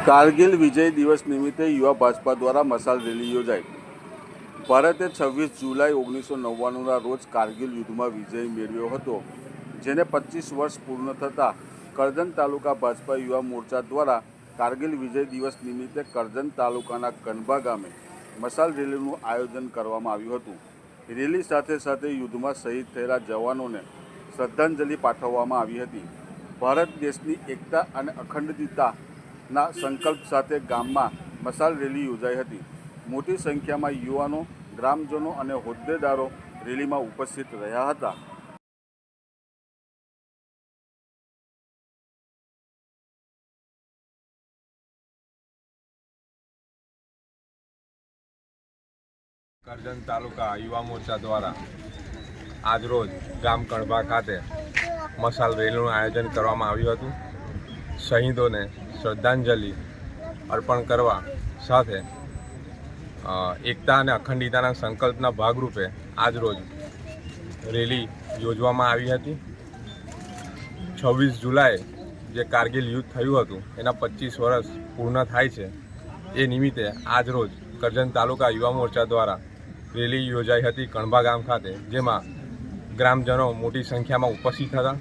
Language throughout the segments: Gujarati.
કારગિલ વિજય દિવસ નિમિત્તે યુવા ભાજપા દ્વારા મસાલ રેલી યોજાઈ. ભારતે છવ્વીસ જુલાઈ ઓગણીસો નવ્વાણુંના રોજ કારગિલ યુદ્ધમાં વિજય મેળવ્યો હતો, જેને પચીસ વર્ષ પૂર્ણ થતાં કરજણ તાલુકા ભાજપા યુવા મોરચા દ્વારા કારગિલ વિજય દિવસ નિમિત્તે કરજણ તાલુકાના કનબા ગામે મસાલ રેલીનું આયોજન કરવામાં આવ્યું હતું. રેલી સાથે સાથે યુદ્ધમાં શહીદ થયેલા જવાનોને શ્રદ્ધાંજલિ પાઠવવામાં આવી હતી. ભારત દેશની એકતા અને અખંડિતતાના સંકલ્પ સાથે ગામમાં મસાલ રેલી યોજાઈ હતી. મોટી સંખ્યામાં યુવાનો, ગ્રામજનો અને હોદ્દેદારો રેલીમાં ઉપસ્થિત રહ્યા હતા. કરજણ તાલુકા યુવા મોરચા દ્વારા આજરોજ ગામ કણભા ખાતે મસાલ રેલીનું આયોજન કરવામાં આવ્યું હતું. શહીદોને શ્રદ્ધાંજલિ અર્પણ કરવા સાથે એકતા અને અખંડિતાના સંકલ્પના ભાગરૂપે આજરોજ રેલી યોજવામાં આવી હતી. છવ્વીસ જુલાઈ જે કારગિલ યુદ્ધ થયું હતું, એના પચીસ વર્ષ પૂર્ણ થાય છે. એ નિમિત્તે આજરોજ કરજણ તાલુકા યુવા મોરચા દ્વારા રેલી યોજાઈ હતી કણભા ગામ ખાતે, જેમાં ગ્રામજનો મોટી સંખ્યામાં ઉપસ્થિત હતા.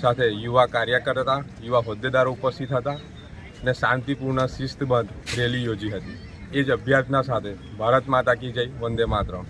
સાથે યુવા કાર્યકર હતા, યુવા હોદ્દેદારો ઉપસ્થિત હતા. ને શાંતિપૂર્ણ શિસ્તબદ્ધ રેલી યોજી હતી. એ જ અભ્યર્થના સાથે ભારત માતા કી જય, વંદે માતરમ.